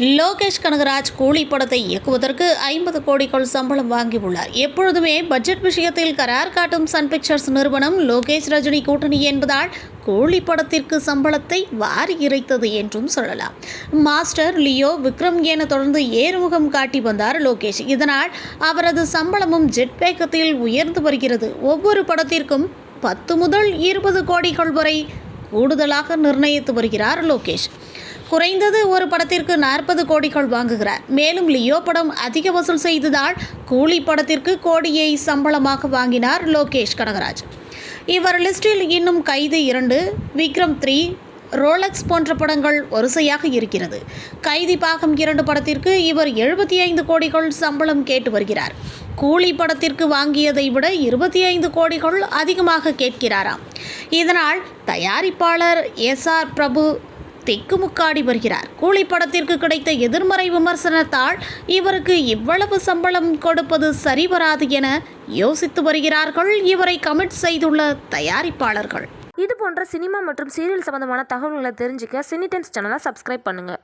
லோகேஷ் கனகராஜ் கூலி படத்தை இயக்குவதற்கு ஐம்பது கோடிக்குள் சம்பளம் வாங்கியுள்ளார். எப்பொழுதுமே பட்ஜெட் விஷயத்தில் கரார் காட்டும் சன் பிக்சர்ஸ் நிறுவனம் லோகேஷ் ரஜினி கூட்டணி என்பதால் கூலி படத்திற்கு சம்பளத்தை வாரி இறைத்தது என்றும் சொல்லலாம். மாஸ்டர் லியோ விக்ரம் என தொடர்ந்து ஏறுமுகம் காட்டி வந்தார் லோகேஷ். இதனால் அவரது சம்பளமும் ஜெட் வேகத்தில் உயர்ந்து வருகிறது. ஒவ்வொரு படத்திற்கும் பத்து முதல் இருபது கோடிகள் வரை கூடுதலாக நிர்ணயித்து வருகிறார் லோகேஷ். குறைந்தது ஒரு படத்திற்கு நாற்பது கோடிகள் வாங்குகிறார். மேலும் லியோ படம் அதிக வசூல் செய்ததால் கூலி படத்திற்கு கோடியை சம்பளமாக வாங்கினார் லோகேஷ் கனகராஜ். இவர் லிஸ்டில் இன்னும் கைது இரண்டு விக்ரம் த்ரீ ரோலக்ஸ் போன்ற படங்கள் வரிசையாக இருக்கிறது. கைதி பாகம் இரண்டு படத்திற்கு இவர் எழுபத்தி ஐந்து கோடிகள் சம்பளம் கேட்டு வருகிறார். கூலி படத்திற்கு வாங்கியதை விட இருபத்தி ஐந்து கோடிகள் அதிகமாக கேட்கிறாராம். இதனால் தயாரிப்பாளர் எஸ் ஆர் பிரபு திக்குமுக்காடி வருகிறார். கூலி படத்திற்கு கிடைத்த எதிர்மறை விமர்சனத்தால் இவருக்கு இவ்வளவு சம்பளம் கொடுப்பது சரி வராது என யோசித்து வருகிறார்கள் இவரை கமிட் செய்துள்ள தயாரிப்பாளர்கள். இது போன்ற சினிமா மற்றும் சீரியல் சம்பந்தமான தகவல்களை தெரிஞ்சுக்க சினிடென்ஸ் சேனலை சப்ஸ்கிரைப் பண்ணுங்கள்